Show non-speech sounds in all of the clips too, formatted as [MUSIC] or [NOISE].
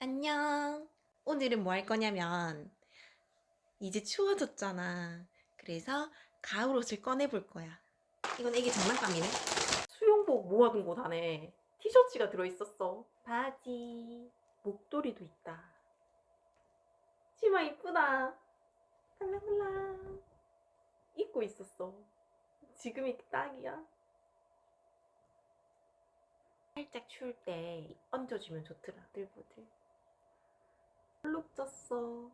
안녕. 오늘은 뭐 할 거냐면, 이제 추워졌잖아. 그래서 가을 옷을 꺼내볼 거야. 이건 애기 장난감이네. 수영복 모아둔 곳 안에 티셔츠가 들어있었어. 바지, 목도리도 있다. 치마 이쁘다. 탈랑탈랑. 입고 있었어. 지금이 딱이야. 살짝 추울 때 얹어주면 좋더라, 들보들. 룩 쪘어.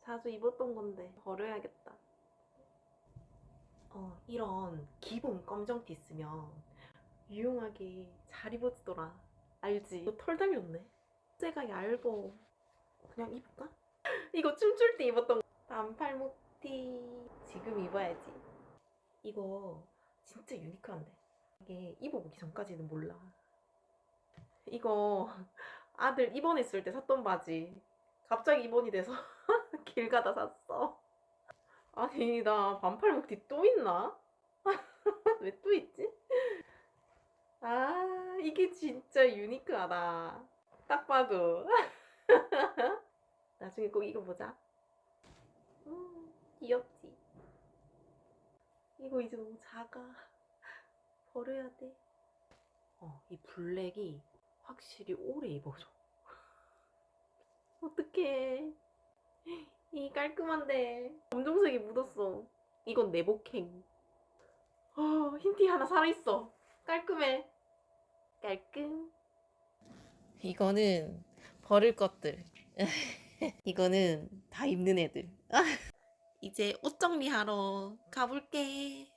자주 입었던 건데 버려야겠다. 어, 이런 기본 검정티 있으면 유용하게 잘 입어지더라. 알지? 이거 털 달렸네. 쇠가 얇어. 그냥 입을까? [LAUGHS] 이거 춤출 때 입었던 거. 반팔목티. 지금 입어야지. 이거 진짜 유니크한데. 이게 입어보기 전까지는 몰라. 이거 아들 입원했을 때 샀던 바지. 갑자기 입원이 돼서 [LAUGHS] 길 가다 샀어. 아니, 나 반팔 목티 또 있나? [LAUGHS] 왜 또 있지? 아, 이게 진짜 유니크하다. 딱 봐도. [LAUGHS] 나중에 꼭 이거 보자. 음, 귀엽지? 이거 이제 너무 작아. 버려야 돼. 어, 이 블랙이 확실히 오래 입어줘. 어떡해. 이 깔끔한데 검정색이 묻었어. 이건 내복행. 어, 흰티 하나 살아있어. 깔끔해. 깔끔. 이거는 버릴 것들. [LAUGHS] 이거는 다 입는 애들. [LAUGHS] 이제 옷 정리하러 가볼게.